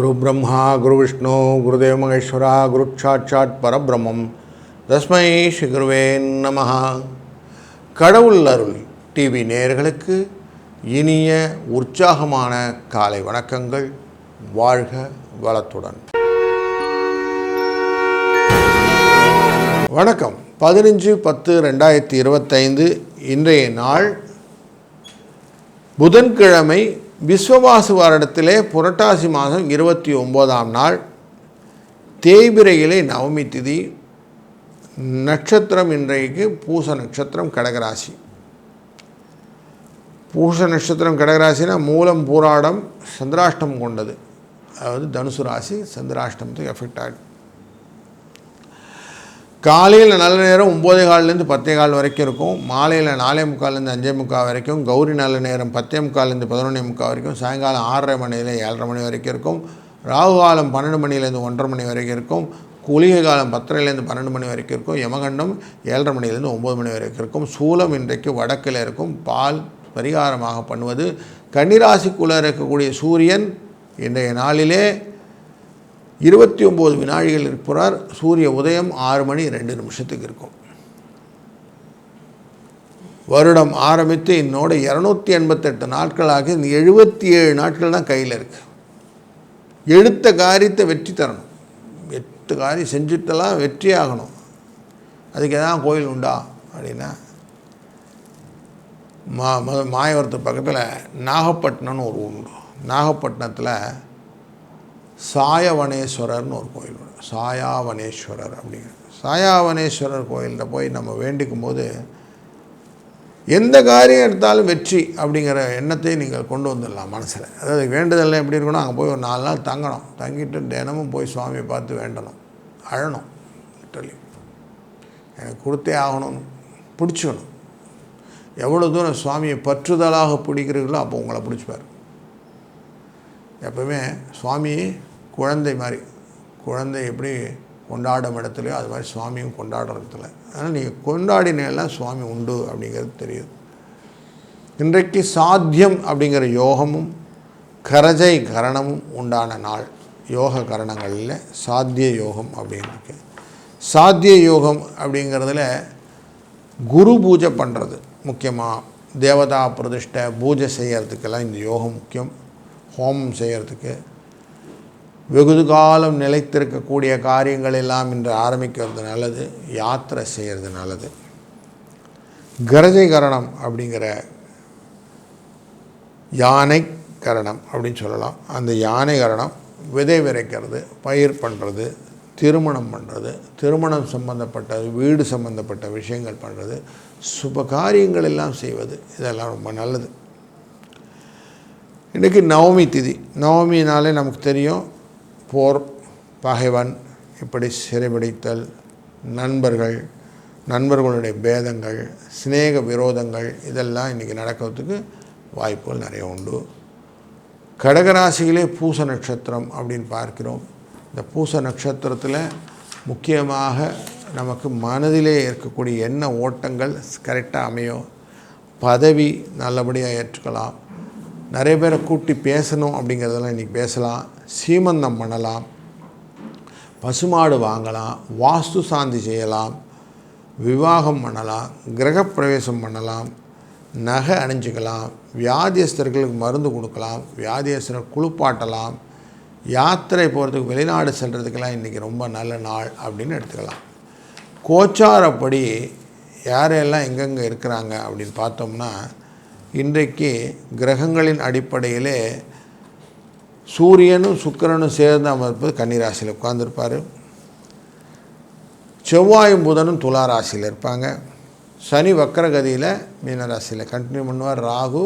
குரு பிரம்மா குரு விஷ்ணு குருதேவ மகேஸ்வரா குரு பரபிரம்மம். தஸ்மை ஸ்ரீ குருவே கடவுள் அருள் டிவி நேயர்களுக்கு இனிய உற்சாகமான காலை வணக்கங்கள். வாழ்க வளத்துடன். வணக்கம். பதினஞ்சு பத்து ரெண்டாயிரத்தி இருபத்தைந்து இன்றைய நாள் புதன்கிழமை விஸ்வவாசு வருடத்திலே புரட்டாசி மாதம் இருபத்தி ஒம்போதாம் நாள் தேய்பிரையிலே நவமி திதி நட்சத்திரம் இன்றைக்கு பூச நட்சத்திரம் கடகராசி. பூச நட்சத்திரம் கடகராசினா மூலம் பூராடம் சந்திராஷ்டம் கொண்டது. அதாவது தனுசு ராசி சந்திராஷ்டமத்துக்கு எஃபெக்ட் ஆகிடும் காலையில் நல்ல நேரம் ஒம்போதே கால்லேருந்து பத்தே கால் வரைக்கும் இருக்கும். மாலையில் நாலே முக்கால்லேருந்து அஞ்சே முக்கால் வரைக்கும். கௌரி நல்ல நேரம் பத்தே முக்கால்லேருந்து பதினொன்னே முக்கால் வரைக்கும். சாயங்காலம் ஆறரை மணியில் ஏழரை மணி வரைக்கும் இருக்கும். ராகு காலம் பன்னெண்டு மணிலேருந்து ஒன்றரை மணி வரைக்கும் இருக்கும். குளிகை காலம் பத்தரைலேருந்து பன்னெண்டு மணி வரைக்கும் இருக்கும். யமகண்டம் ஏழரை மணிலேருந்து ஒம்பது மணி வரைக்கும் இருக்கும். சூலம் இன்றைக்கு வடக்கில் இருக்கும். பால் பரிகாரமாக பண்ணுவது. கன்னிராசிக்குள்ளே இருக்கக்கூடிய சூரியன் இன்றைய நாளிலே இருபத்தி ஒம்பது வினாடிகள் இருப்பார் சூரிய உதயம் ஆறு மணி ரெண்டு நிமிஷத்துக்கு இருக்கும். வருடம் ஆரம்பித்து இன்னோட இரநூத்தி எண்பத்தெட்டு நாட்களாக இந்த எழுபத்தி ஏழு நாட்கள் தான் கையில் இருக்குது எடுத்த காரியத்தை வெற்றி தரணும். எட்டு காரியம் செஞ்சுட்டெல்லாம் வெற்றி ஆகணும். அதுக்கு எதாவது கோயில் உண்டா அப்படின்னா மா மாயவரத்து பக்கத்தில் நாகப்பட்டினம்னு ஒரு ஊர் நாகப்பட்டினத்தில் சாயவனேஸ்வரர்னு ஒரு கோயில் உண்டு. சாயாவனேஸ்வரர் அப்படிங்கிறது. சாயாவனேஸ்வரர் கோயிலில் போய் நம்ம வேண்டிக்கும் போது எந்த காரியம் எடுத்தாலும் வெற்றி அப்படிங்கிற எண்ணத்தை நீங்கள் கொண்டு வந்துடலாம் மனசில். அதாவது வேண்டுதல்லாம் எப்படி இருக்கணும்? அங்கே போய் ஒரு நாலு நாள் தங்கணும். தங்கிட்டு தினமும் போய் சுவாமியை பார்த்து வேண்டணும். அழணும் லிட்டரலி எனக்கு கொடுத்தே ஆகணும்னு பிடிச்சிக்கணும். எவ்வளோ தூரம் சுவாமியை பற்றுதலாக பிடிக்கிறீர்களோ அப்போ உங்களை பிடிச்சிப்பார். எப்பவுமே சுவாமி குழந்தை மாதிரி. குழந்தை எப்படி கொண்டாடும் இடத்துலையோ அது மாதிரி சுவாமியும் கொண்டாடுற இடத்துல. அதனால் நீங்கள் கொண்டாடினெல்லாம் சுவாமி உண்டு அப்படிங்கிறது தெரியுது. இன்றைக்கு சாத்தியம் அப்படிங்கிற யோகமும் கரஜை கரணமும் உண்டான நாள். யோக கரணங்களில் சாத்திய யோகம் அப்படின்னு சாத்திய யோகம் அப்படிங்கிறதுல குரு பூஜை பண்ணுறது முக்கியமாக தேவதா பிரதிஷ்டை பூஜை செய்கிறதுக்கெல்லாம் இந்த யோகம் முக்கியம். ஹோமம் செய்கிறதுக்கு வெகுது காலம் நிலைத்திருக்கக்கூடிய காரியங்கள் எல்லாம் இன்று ஆரம்பிக்கிறது நல்லது யாத்திரை செய்கிறது நல்லது. கரஜை கரணம் அப்படிங்கிற யானை கரணம் அப்படின்னு சொல்லலாம். அந்த யானை கரணம் விதை விதைக்கிறது பயிர் பண்ணுறது திருமணம் பண்ணுறது திருமணம் சம்பந்தப்பட்ட வீடு சம்பந்தப்பட்ட விஷயங்கள் பண்ணுறது சுப காரியங்கள் எல்லாம் செய்வது இதெல்லாம் ரொம்ப நல்லது. இன்றைக்கி நவமி திதி. நவமினாலே நமக்கு தெரியும் போர் பகைவன் இப்படி சிறைபிடித்தல் நண்பர்கள் நண்பர்களுடைய பேதங்கள் சிநேக விரோதங்கள் இதெல்லாம் இன்றைக்கி நடக்கிறதுக்கு வாய்ப்புகள் நிறைய உண்டு. கடகராசியிலே பூச நட்சத்திரம் அப்படின்னு பார்க்கிறோம். இந்த பூச நட்சத்திரத்தில் முக்கியமாக நமக்கு மனதிலே இருக்கக்கூடிய என்ன ஓட்டங்கள் கரெக்டாக அமையும். பதவி நல்லபடியாக ஏற்றுக்கலாம். நிறைய பேரை கூட்டி பேசணும் அப்படிங்கிறதெல்லாம் இன்றைக்கி பேசலாம். சீமந்தம் பண்ணலாம் பசுமாடு வாங்கலாம் வாஸ்து சாந்தி செய்யலாம் விவாகம் பண்ணலாம் கிரகப்பிரவேசம் பண்ணலாம் நகை அணிஞ்சிக்கலாம் வியாதியஸ்தர்களுக்கு மருந்து கொடுக்கலாம் வியாதியஸ்தரை குளிப்பாட்டலாம் யாத்திரை போகிறதுக்கு வெளிநாடு செல்கிறதுக்கெல்லாம் இன்றைக்கி ரொம்ப நல்ல நாள் அப்படின்னு எடுத்துக்கலாம். கோச்சாரப்படி யாரெல்லாம் எங்கெங்கே இருக்கிறாங்க அப்படின்னு பார்த்தோம்னா இன்றைக்கு கிரகங்களின் அடிப்படையிலே சூரியனும் சுக்கரனும் சேர்ந்து அமர்ப்பது கன்னிராசியில் உட்கார்ந்துருப்பார். செவ்வாயும் புதனும் துலா ராசியில் இருப்பாங்க. சனி வக்கரகதியில் மீனராசியில் கண்டினியூ பண்ணுவார். ராகு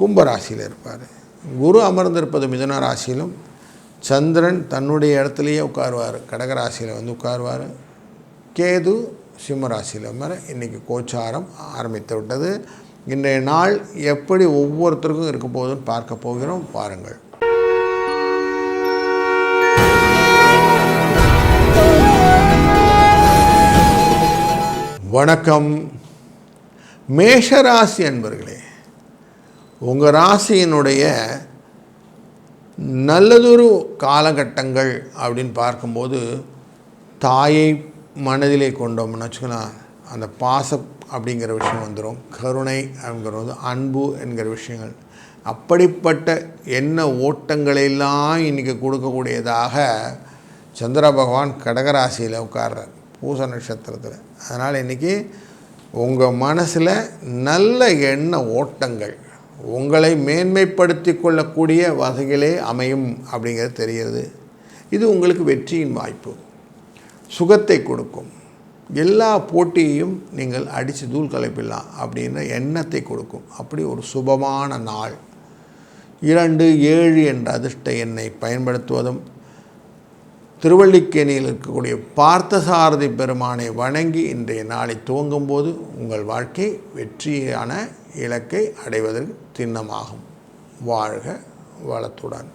கும்பராசியில் இருப்பார். குரு அமர்ந்திருப்பது மிதன ராசியிலும் சந்திரன் தன்னுடைய இடத்துலையே உட்காருவார். கடகராசியில் வந்து உட்காருவார். கேது சிம்மராசியில் மாதிரி இன்றைக்கி கோச்சாரம் ஆரம்பித்து விட்டது. இன்றைய நாள் எப்படி ஒவ்வொருத்தருக்கும் இருக்க போகுதுன்னு பார்க்க போகிறோம். பாருங்கள். வணக்கம். மேஷராசி அன்பர்களே உங்கள் ராசியினுடைய நல்லதொரு காலகட்டங்கள் அப்படின்னு பார்க்கும்போது தாயை மனதிலே கொண்டோம்னு வச்சுக்கலாம். அந்த பாசம் அப்படிங்கிற விஷயம் வந்துடும் கருணை அப்படிங்கிறது அன்பு என்கிற விஷயங்கள். அப்படிப்பட்ட என்ன ஓட்டங்களெல்லாம் இன்றைக்கி கொடுக்கக்கூடியதாக சந்திர பகவான் கடகராசியில் உட்கார்றார். பூச நட்சத்திரத்தில். அதனால் இன்றைக்கி உங்கள் மனசில் நல்ல எண்ண ஓட்டங்கள் உங்களை மேன்மைப்படுத்தி கொள்ளக்கூடிய வகைகளே அமையும் அப்படிங்கிறது தெரிகிறது. இது உங்களுக்கு வெற்றியின் வாய்ப்பு. சுகத்தை கொடுக்கும். எல்லா போட்டியையும் நீங்கள் அடித்து தூள் கலைப்பிடலாம் அப்படின்ற எண்ணத்தை கொடுக்கும். அப்படி ஒரு சுபமான நாள். இரண்டு ஏழு என்ற அதிர்ஷ்ட எண்ணை பயன்படுத்துவதும் திருவள்ளிக்கேணியில் இருக்கக்கூடிய பார்த்தசாரதி பெருமானை வணங்கி இன்றைய நாளை துவங்கும்போது உங்கள் வாழ்க்கை வெற்றியான இலக்கை அடைவதற்கு திண்ணமாகும். வாழ்க வளத்துடன்.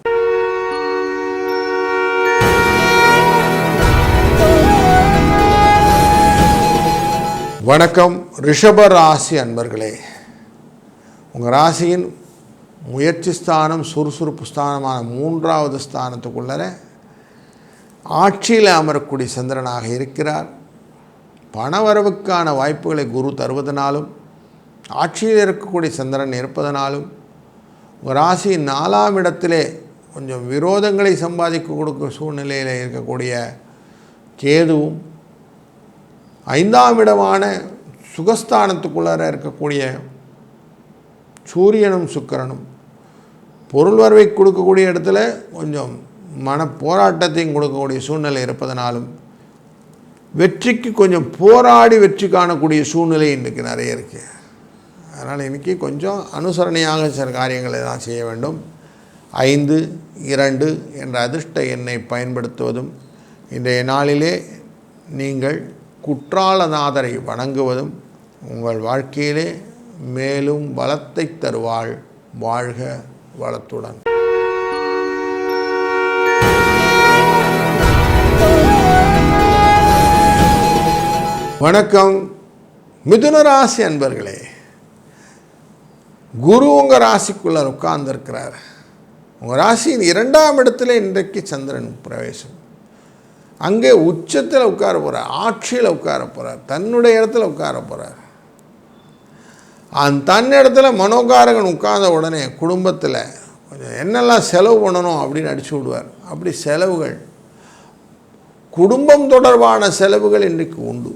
வணக்கம். ரிஷப ராசி அன்பர்களே உங்கள் ராசியின் முயற்சி ஸ்தானம் சுறுசுறுப்பு ஸ்தானமான மூன்றாவது ஸ்தானத்துக்குள்ளர ஆட்சியில் அமரக்கூடிய சந்திரனாக இருக்கிறார். பணவரவுக்கான வாய்ப்புகளை குரு தருவதனாலும் ஆட்சியில் இருக்கக்கூடிய சந்திரன் இருப்பதனாலும் ராசி நாலாம் இடத்திலே கொஞ்சம் விரோதங்களை சம்பாதிக்க கொடுக்கும் சூழ்நிலையில் இருக்கக்கூடிய கேதுவும் ஐந்தாம் இடமான சுகஸ்தானத்துக்குள்ளார இருக்கக்கூடிய சூரியனும் சுக்கரனும் பொருள் வரவை கொடுக்கக்கூடிய இடத்துல கொஞ்சம் மன போராட்டத்தையும் கொடுக்கக்கூடிய சூழ்நிலை இருப்பதனாலும் வெற்றிக்கு கொஞ்சம் போராடி வெற்றி காணக்கூடிய சூழ்நிலை இன்றைக்கு நிறைய இருக்குது அதனால் இன்றைக்கி கொஞ்சம் அனுசரணையாக சில காரியங்களை தான் செய்ய வேண்டும். ஐந்து இரண்டு என்ற அதிர்ஷ்ட எண்ணை பயன்படுத்துவதும் இன்றைய நாளிலே நீங்கள் குற்றாலநாதரை வணங்குவதும் உங்கள் வாழ்க்கையிலே மேலும் வளத்தை தருவாள். வாழ்க வளத்துடன். வணக்கம். மிதுன ராசி அன்பர்களே குரு உங்கள் ராசிக்குள்ளே உட்கார்ந்துருக்கிறார். உங்கள் ராசியின் இரண்டாம் இடத்துல இன்றைக்கு சந்திரன் பிரவேசம். அங்கே உச்சத்தில் உட்கார போகிறார் ஆட்சியில் உட்கார போகிறார் தன்னுடைய இடத்துல உட்கார போகிறார் அந்த தன் இடத்துல மனோகாரகன் உட்கார்ந்த உடனே குடும்பத்தில் கொஞ்சம் என்னெல்லாம் செலவு பண்ணணும் அப்படின்னு அடிச்சு விடுவார். அப்படி செலவுகள் குடும்பம் தொடர்பான செலவுகள் இன்றைக்கு உண்டு.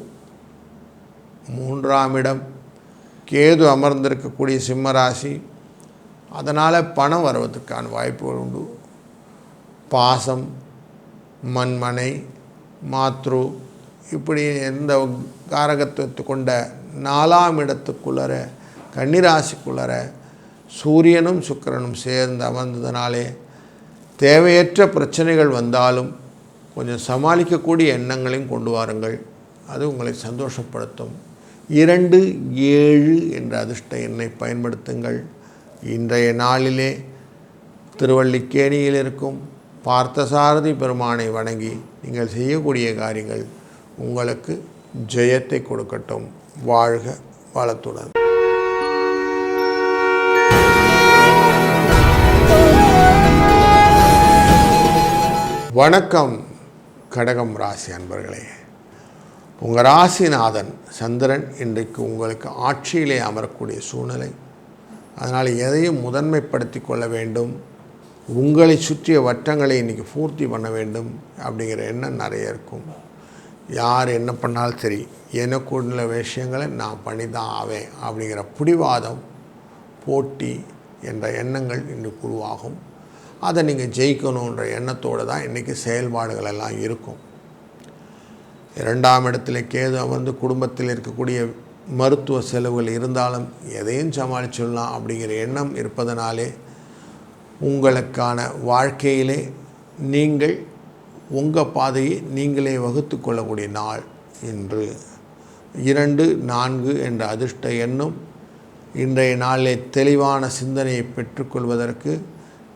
மூன்றாம் இடம். கேது அமர்ந்திருக்கக்கூடிய சிம்மராசி. அதனால் பணம் வருவதற்கான வாய்ப்புகள் உண்டு. பாசம் மண்மனை மாத்ரு இப்படி எந்த காரகத்துவத்தை கொண்ட நாலாம் இடத்துக்குள்ளர கன்னிராசிக்குள்ளர சூரியனும் சுக்கிரனும் சேர்ந்து அமர்ந்ததுனாலே தேவையற்ற பிரச்சனைகள் வந்தாலும் கொஞ்சம் சமாளிக்கக்கூடிய எண்ணங்களையும் கொண்டு வாருங்கள். அது உங்களை சந்தோஷப்படுத்தும். இரண்டு ஏழு என்ற அதிர்ஷ்ட எண்ணை பயன்படுத்துங்கள். இன்றைய நாளிலே திருவள்ளிக்கேணியில் இருக்கும் பார்த்தசாரதி பெருமானை வணங்கி நீங்கள் செய்யக்கூடிய காரியங்கள் உங்களுக்கு ஜெயத்தை கொடுக்கட்டும். வாழ்க வளத்துடன். வணக்கம் கடகம் ராசி அன்பர்களே. உங்கள் ராசிநாதன் சந்திரன் இன்றைக்கு உங்களுக்கு ஆட்சியிலே அமரக்கூடிய சூழ்நிலை. அதனால் எதையும் முதன்மைப்படுத்தி கொள்ள வேண்டும். உங்களை சுற்றிய வட்டங்களை இன்றைக்கி பூர்த்தி பண்ண வேண்டும் அப்படிங்கிற எண்ணம் நிறைய இருக்கும். யார் என்ன பண்ணாலும் சரி எனக்கு உள்ள விஷயங்களை நான் பண்ணி தான் ஆவேன் அப்படிங்கிற பிடிவாதம் போட்டி என்ற எண்ணங்கள் இன்றைக்கு உருவாகும். அதை நீங்கள் ஜெயிக்கணுன்ற எண்ணத்தோடு தான் இன்றைக்கி செயல்பாடுகள் எல்லாம் இருக்கும். இரண்டாம் இடத்துல கேது அமர்ந்து குடும்பத்தில் இருக்கக்கூடிய மருத்துவ செலவுகள் இருந்தாலும் எதையும் சமாளிச்சிடலாம் அப்படிங்கிற எண்ணம் இருப்பதனாலே உங்களுக்கான வாழ்க்கையிலே நீங்கள் உங்கள் பாதையை நீங்களே வகுத்து கொள்ளக்கூடிய நாள் இன்று. இரண்டு நான்கு என்ற அதிர்ஷ்ட எண்ணும் இன்றைய நாளிலே தெளிவான சிந்தனையை பெற்றுக்கொள்வதற்கு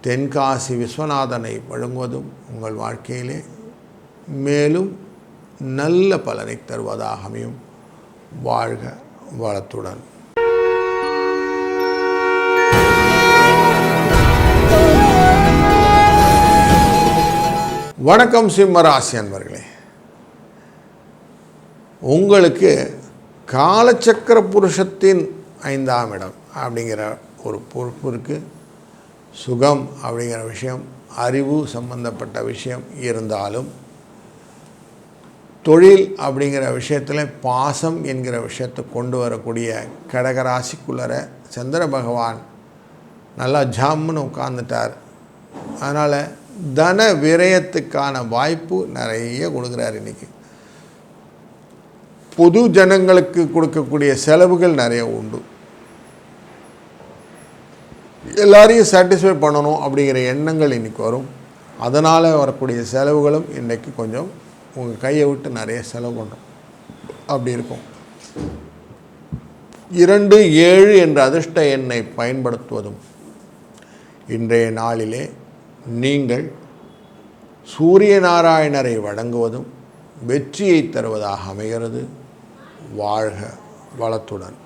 தென்காசி விஸ்வநாதனை வழங்குவதும் உங்கள் வாழ்க்கையிலே. மேலும் நல்ல பலனை தருவதாக அமையும் வாழ்க வளத்துடன். வணக்கம் சிம்மராசி அன்பர்களே. உங்களுக்கு காலச்சக்கர புருஷத்தின் ஐந்தாம் இடம் அப்படிங்கிற ஒரு பொறுப்பு இருக்குது சுகம் அப்படிங்கிற விஷயம் அறிவு சம்பந்தப்பட்ட விஷயம் இருந்தாலும் தொழில் அப்படிங்கிற விஷயத்தில் பாசம் என்கிற விஷயத்தை கொண்டு வரக்கூடிய கடகராசிக்குள்ளர சந்திர பகவான் நல்லா ஜாம்னு உட்காந்துட்டார் அதனால் தன விரயத்துக்கான வாய்ப்பு நிறைய கொடுக்குறார் இன்றைக்கி பொது ஜனங்களுக்கு கொடுக்கக்கூடிய செலவுகள் நிறைய உண்டு. எல்லாரையும் சாட்டிஸ்ஃபை பண்ணணும் அப்படிங்கிற எண்ணங்கள் இன்றைக்கி வரும். அதனால் வரக்கூடிய செலவுகளும் இன்றைக்கி கொஞ்சம் உங்கள் கையை விட்டு நிறைய செலவு பண்ணுறோம் அப்படி இருக்கும். இரண்டு ஏழு என்ற அதிர்ஷ்ட எண்ணை பயன்படுத்துவதும் இன்றைய நாளிலே நீங்கள் சூரிய நாராயணரை வழங்குவதும் வெற்றியை தருவதாக அமைகிறது. வாழ்க வளத்துடன்.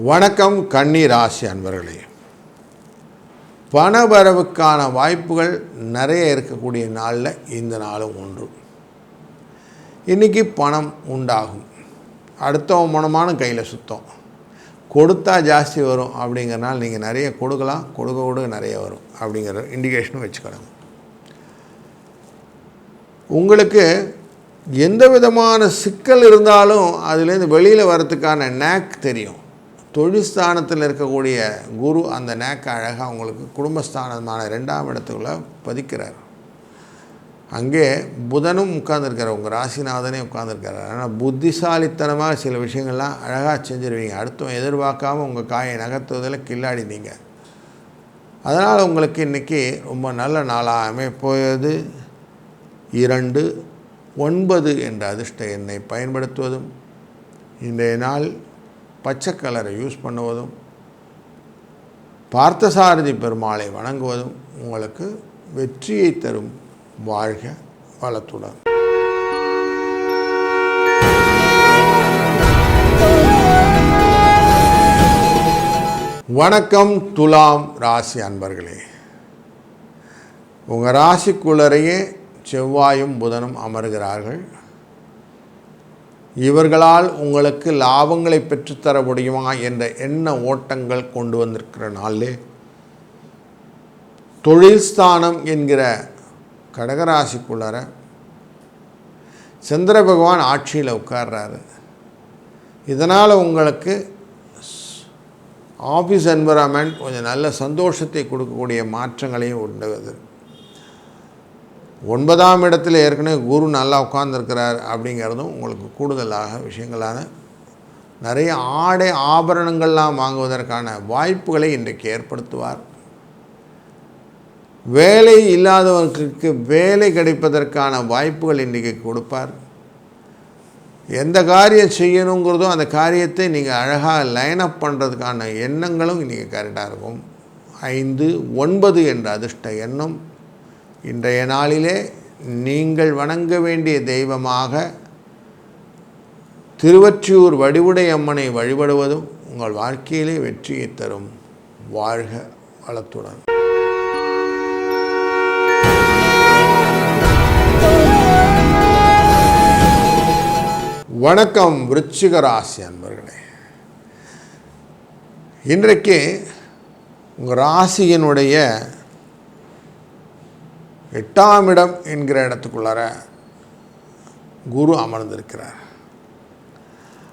வணக்கம் கண்ணீர் ராசி அன்பர்களே. பணவரவுக்கான வாய்ப்புகள் நிறைய இருக்கக்கூடிய நாளில் இந்த நாளும் ஒன்று. இன்றைக்கி பணம் உண்டாகும். அடுத்தவன் மனமான கையில் சுத்தம். கொடுத்தா ஜாஸ்தி வரும் அப்படிங்கிறனால நீங்கள் நிறைய கொடுக்கலாம் கொடுக்க கொடுக்க நிறைய வரும் அப்படிங்கிற இண்டிகேஷனும் வச்சுக்கணும். உங்களுக்கு எந்த விதமான சிக்கல் இருந்தாலும் அதுலேருந்து வெளியில் வரத்துக்கான நேக் தெரியும். தொழில்ஸ்தானத்தில் இருக்கக்கூடிய குரு அந்த நேக்கை அழகாக உங்களுக்கு குடும்பஸ்தானமான ரெண்டாம் இடத்துக்குள்ள பதிக்கிறார். அங்கே புதனும் உட்கார்ந்துருக்கார் உங்கள் ராசிநாதனே உட்காந்துருக்காரு ஆனால் புத்திசாலித்தனமாக சில விஷயங்கள்லாம் அழகாக செஞ்சுருவீங்க. அடுத்தவன் எதிர்பார்க்காம உங்கள் காயை நகர்த்துவதில் கில்லாடினீங்க. அதனால் உங்களுக்கு இன்றைக்கி ரொம்ப நல்ல நாளாக அமைப்போயது. இரண்டு ஒன்பது என்ற அதிர்ஷ்ட எண்ணை பயன்படுத்துவதும். இன்றைய நாள் பச்சை கலரை யூஸ் பண்ணுவதும் பார்த்தசாரதி பெருமாளை வணங்குவதும் உங்களுக்கு வெற்றியை தரும் வாழ்க வளத்துடன். வணக்கம் துலாம் ராசி அன்பர்களே. உங்கள் ராசிக்குள்ளரையே செவ்வாயும் புதனும் அமர்கிறார்கள். இவர்களால் உங்களுக்கு லாபங்களை பெற்றுத்தர முடியுமா என்ற எண்ண ஓட்டங்கள் கொண்டு வந்திருக்கிற நாளிலே? தொழில் ஸ்தானம் என்கிற கடகராசிக்குள்ளார சந்திர பகவான் ஆட்சியில் உட்கார்றாரு. இதனால் உங்களுக்கு ஆஃபீஸ் என்விரான்மெண்ட் கொஞ்சம் நல்ல சந்தோஷத்தை கொடுக்கக்கூடிய மாற்றங்களையும் உண்டுவது ஒன்பதாம் இடத்துல ஏற்கனவே குரு நல்லா உட்கார்ந்துருக்கிறார் அப்படிங்கிறதும் உங்களுக்கு கூடுதலாக விஷயங்களான நிறைய ஆடை ஆபரணங்கள்லாம் வாங்குவதற்கான வாய்ப்புகளை இன்றைக்கு ஏற்படுத்துவார். வேலை இல்லாதவர்களுக்கு வேலை கிடைப்பதற்கான வாய்ப்புகள் இன்றைக்கி கொடுப்பார். எந்த காரியம் செய்யணுங்கிறதோ அந்த காரியத்தை நீங்கள் அழகாக லைன் அப் பண்ணுறதுக்கான எண்ணங்களும் இன்றைக்கி கரெக்டாக இருக்கும். ஐந்து ஒன்பது என்ற அதிர்ஷ்ட எண்ணம். இன்றைய நாளிலே நீங்கள் வணங்க வேண்டிய தெய்வமாக திருவற்றியூர் வடிவுடை அம்மனை வழிபடுவதும் உங்கள் வாழ்க்கையிலே வெற்றியை தரும். வாழ்க வளத்துடன். வணக்கம் விருச்சிக ராசி அன்பர்களே. இன்றைக்கு உங்கள் ராசியினுடைய எட்டாம் இடம் என்கிற இடத்துக்குள்ளார குரு அமர்ந்திருக்கிறார்.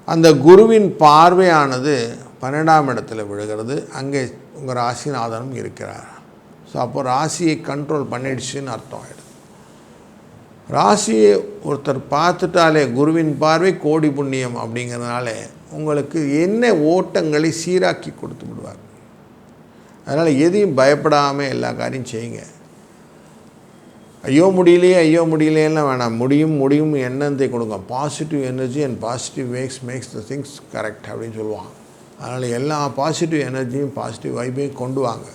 அந்த குருவின் பார்வையானது பன்னெண்டாம் இடத்துல விழுகிறது. அங்கே உங்கள் ராசிநாதனும் இருக்கிறார். ஸோ அப்போ ராசியை கண்ட்ரோல் பண்ணிடுச்சுன்னு அர்த்தம் ஆகிடுது ராசியை ஒருத்தர் பார்த்துட்டாலே குருவின் பார்வை கோடி புண்ணியம் அப்படிங்கிறதுனால உங்களுக்கு என்ன ஓட்டங்களை சீராக்கி கொடுத்து விடுவார். அதனால் எதையும் பயப்படாமல் எல்லா காரியம் செய்யுங்க. ஐயோ முடியலையே ஐயோ முடியலையெல்லாம் வேணாம். முடியும் முடியும் எண்ணத்தை கொடுங்க positive energy and positive waves makes the things correct அப்படின்னு சொல்லுவாங்க. அதனால் எல்லா பாசிட்டிவ் எனர்ஜியும் பாசிட்டிவ் வைப்பையும் கொண்டு வாங்க.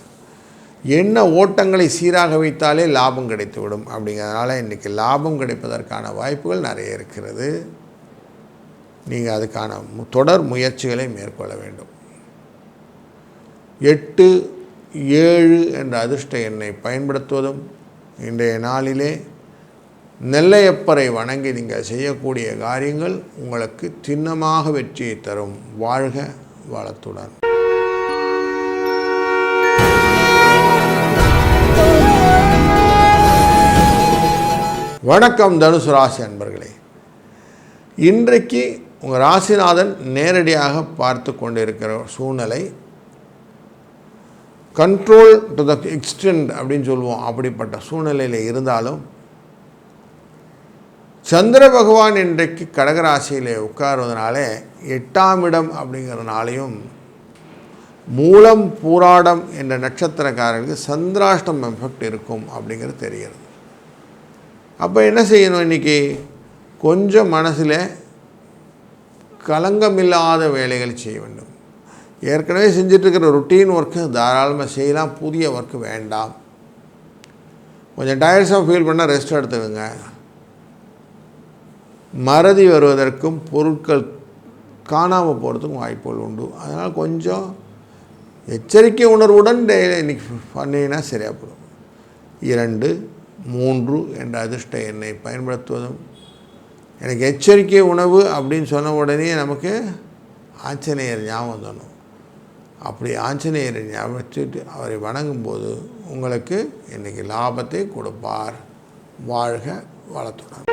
என்ன ஓட்டங்களை சீராக வைத்தாலே லாபம் கிடைத்துவிடும் அப்படிங்கிறதுனால இன்றைக்கி லாபம் கிடைப்பதற்கான வாய்ப்புகள் நிறைய இருக்கிறது. நீங்கள் அதுக்கான தொடர் முயற்சிகளை மேற்கொள்ள வேண்டும். எட்டு ஏழு என்ற அதிர்ஷ்ட எண்ணை பயன்படுத்துவதும் இன்றைய நாளிலே நெல்லையப்பரை வணங்கி நீங்கள் செய்யக்கூடிய காரியங்கள் உங்களுக்கு சின்னமாக வெற்றியை தரும். வாழ்க வளத்துடன். வணக்கம் தனுசு ராசி அன்பர்களே. இன்றைக்கு உங்கள் ராசிநாதன் நேரடியாக பார்த்து கொண்டிருக்கிற சூழ்நிலை கண்ட்ரோல் டு த எக்ஸ்டெண்ட் அப்படின்னு சொல்லுவோம். அப்படிப்பட்ட சூழ்நிலையில் இருந்தாலும் சந்திர பகவான் இன்றைக்கு கடகராசியில் உட்காருவதனாலே எட்டாம் இடம் அப்படிங்கிறதுனாலையும் மூலம் பூராடம் என்ற நட்சத்திரக்காரருக்கு சந்திராஷ்டம் எஃபெக்ட் இருக்கும் அப்படிங்கிறது தெரிகிறது. அப்போ என்ன செய்யணும் இன்றைக்கி கொஞ்சம் மனசில் கலங்கமில்லாத வேலைகள் செய்ய வேண்டும். ஏற்கனவே செஞ்சிட்ருக்கிற ருட்டீன் ஒர்க்கு தாராளமாக செய்யலாம். புதிய ஒர்க்கு வேண்டாம். கொஞ்சம் டயர்ஸாக ஃபீல் பண்ணால் ரெஸ்ட் எடுத்துக்கோங்க. மறதி வருவதற்கும் பொருட்கள் காணாமல் போகிறதுக்கும் வாய்ப்புகள் உண்டு. அதனால் கொஞ்சம் எச்சரிக்கை உணர்வுடன் டெய்லி இன்றைக்கி பண்ணினா சரியாக போடும் இரண்டு மூன்று என்ற அதிர்ஷ்ட எண்ணை பயன்படுத்துவதும் எனக்கு எச்சரிக்கை உணவு அப்படின்னு சொன்ன உடனே நமக்கு ஆச்சனையர் ஞாபகம் தரணும் அப்படி ஆஞ்சநேயரை ஞாபகத்துட்டு அவரை வணங்கும்போது உங்களுக்கு இன்றைக்கி லாபத்தை கொடுப்பார். வாழ்க வளத்துடன்.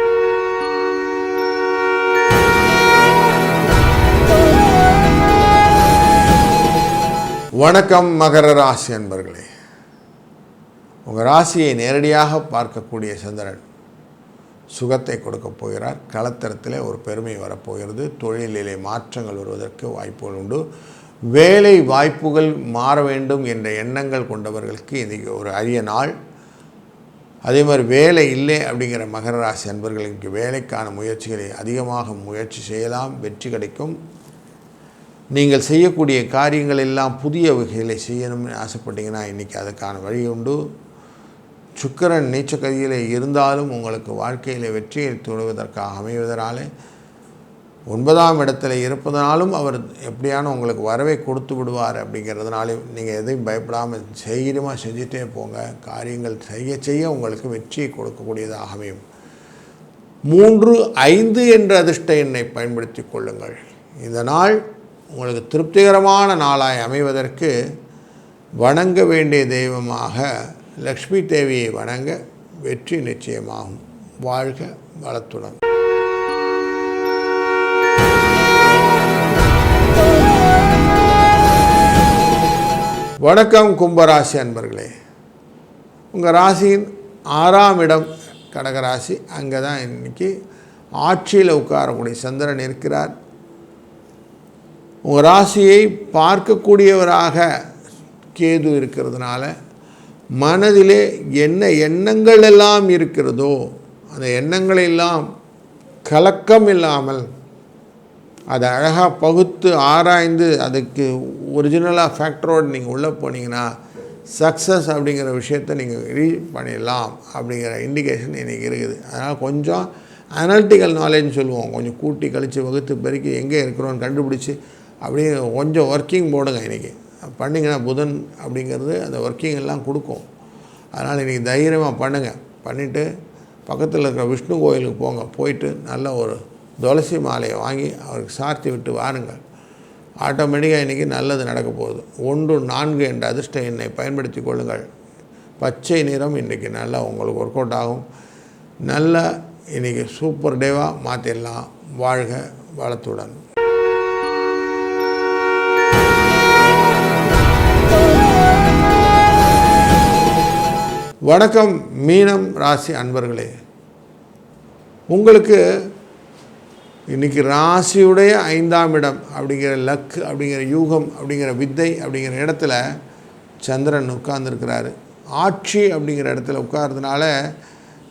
வணக்கம் மகர ராசி அன்பர்களே. உங்கள் ராசியை நேரடியாக பார்க்கக்கூடிய சந்திரன் சுகத்தை கொடுக்க போகிறார். கலத்தரத்தில் ஒரு பெருமை வரப்போகிறது. தொழிலிலே மாற்றங்கள் வருவதற்கு வாய்ப்புகள் உண்டு. வேலை வாய்ப்புகள் மாற வேண்டும் என்ற எண்ணங்கள் கொண்டவர்களுக்கு இன்றைக்கி ஒரு அரிய நாள். அதே மாதிரி வேலை இல்லை அப்படிங்கிற மகர ராசி அன்பர்களுக்கு வேலைக்கான முயற்சிகளை அதிகமாக முயற்சி செய்யலாம் வெற்றி கிடைக்கும். நீங்கள் செய்யக்கூடிய காரியங்கள் எல்லாம் புதிய வகைகளை செய்யணும்னு ஆசைப்பட்டீங்கன்னா இன்றைக்கி அதுக்கான வழி உண்டு. சுக்கரன் நீச்சக்கதியில் இருந்தாலும் உங்களுக்கு வாழ்க்கையில் வெற்றியை தொடுவதற்காக அமைவதனாலே ஒன்பதாம் இடத்துல இருப்பதனாலும் அவர் எப்படியான உங்களுக்கு வரவை கொடுத்து விடுவார் அப்படிங்கிறதுனாலையும் நீங்கள் எதையும் பயப்படாமல் செய்கிறமாக செஞ்சுட்டே போங்க. காரியங்கள் செய்ய செய்ய உங்களுக்கு வெற்றியை கொடுக்கக்கூடியதாக அமையும். மூன்று ஐந்து என்ற அதிர்ஷ்ட எண்ணை பயன்படுத்தி கொள்ளுங்கள். இந்த நாள் உங்களுக்கு திருப்திகரமான நாளாய் அமைவதற்கு வணங்க வேண்டிய தெய்வமாக லக்ஷ்மி தேவியை வணங்க வெற்றி நிச்சயமாகும். வாழ்க வளத்துடன். வணக்கம் கும்பராசி அன்பர்களே. உங்கள் ராசியின் ஆறாம் இடம் கடகராசி. அங்கே தான் இன்றைக்கி ஆட்சியில் உட்காரக்கூடிய சந்திரன் இருக்கிறார். உங்கள் ராசியை பார்க்கக்கூடியவராக கேது இருக்கிறதுனால மனதிலே என்ன எண்ணங்கள் எல்லாம் இருக்கிறதோ அந்த எண்ணங்களெல்லாம் கலக்கம் இல்லாமல் அதை அழகாக பகுத்து ஆராய்ந்து அதுக்கு ஒரிஜினலாக ஃபேக்டரோடு நீங்கள் உள்ளே போனீங்கன்னா சக்ஸஸ் அப்படிங்கிற விஷயத்தை நீங்கள் ரீச் பண்ணிடலாம் அப்படிங்கிற இண்டிகேஷன் இன்றைக்கி இருக்குது. அதனால் கொஞ்சம் அனாலிட்டிக்கல் நாலேஜ் சொல்லுவோம். கொஞ்சம் கூட்டி கழித்து வகுத்து பெருக்கி எங்கே இருக்கிறோன்னு கண்டுபிடிச்சி அப்படியே கொஞ்சம் ஒர்க்கிங் போடுங்க இன்றைக்கி பண்ணிங்கன்னா புதன் அப்படிங்கிறது அந்த ஒர்க்கிங் எல்லாம் கொடுக்கும். அதனால் இன்றைக்கி தைரியமாக பண்ணுங்கள் பண்ணிவிட்டு பக்கத்தில் இருக்கிற விஷ்ணு கோயிலுக்கு போங்க. போயிட்டு நல்ல ஒரு துளசி மாலையை வாங்கி அவருக்கு சார்த்தி விட்டு வாருங்கள். ஆட்டோமேட்டிக்காக இன்றைக்கி நல்லது நடக்க போகுது. ஒன்று நான்கு என்ற அதிர்ஷ்ட எண்ணை பயன்படுத்தி கொள்ளுங்கள். பச்சை நிறம் இன்றைக்கி நல்லா உங்களுக்கு ஒர்க் அவுட் ஆகும். நல்ல இன்றைக்கி சூப்பர் டேவாக மாற்றிடலாம் வாழ்க வளத்துடன். வணக்கம் மீனம் ராசி அன்பர்களே. உங்களுக்கு இன்றைக்கி ராசியுடைய ஐந்தாம் இடம் அப்படிங்கிற லக் அப்படிங்கிற யூகம் அப்படிங்கிற வித்தை அப்படிங்கிற இடத்துல சந்திரன் உட்கார்ந்துருக்கிறாரு. ஆட்சி அப்படிங்கிற இடத்துல உட்கார்றதுனால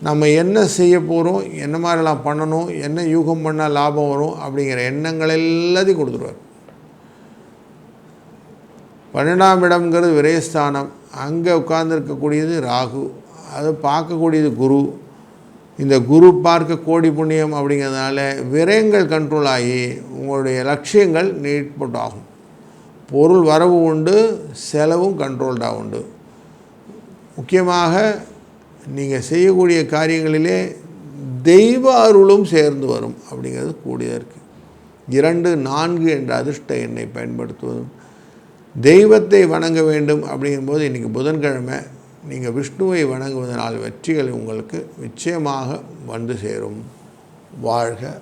நம்ம என்ன செய்ய போகிறோம் என்ன மாதிரிலாம் பண்ணணும் என்ன யூகம் பண்ணால் லாபம் வரும் அப்படிங்கிற எண்ணங்கள் எல்லாத்தையும் கொடுத்துருவார். பன்னெண்டாம் இடம்ங்கிறது விரயஸ்தானம். அங்கே உட்கார்ந்துருக்கக்கூடியது ராகு. அது பார்க்கக்கூடியது குரு. இந்த குரு பார்க்க கோடி புண்ணியம் அப்படிங்கிறதுனால விரயங்கள் கண்ட்ரோல் ஆகி உங்களுடைய லட்சியங்கள் நீட்பட்டு ஆகும். பொருள் வரவு உண்டு செலவும் கண்ட்ரோல்டாக உண்டு. முக்கியமாக நீங்கள் செய்யக்கூடிய காரியங்களிலே தெய்வ அருளும் சேர்ந்து வரும் அப்படிங்கிறது கூடியதாக இருக்குது இரண்டு நான்கு என்ற அதிர்ஷ்ட எண்ணை பயன்படுத்துவதும் தெய்வத்தை வணங்க வேண்டும் அப்படிங்கும்போது இன்றைக்கி புதன்கிழமை நீங்கள் விஷ்ணுவை வணங்குவதனால் வெற்றிகள் உங்களுக்கு நிச்சயமாக வந்து சேரும். வாழ்க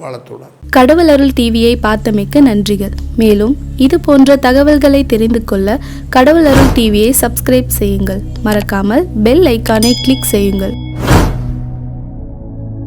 வளத்துடன். கடவுள் அருள் டிவியை பார்த்தமைக்க நன்றிகள். மேலும் இது போன்ற தகவல்களை தெரிந்து கொள்ள கடவுள் அருள் டிவியை சப்ஸ்கிரைப் செய்யுங்கள். மறக்காமல் பெல் ஐக்கானை கிளிக் செய்யுங்கள்.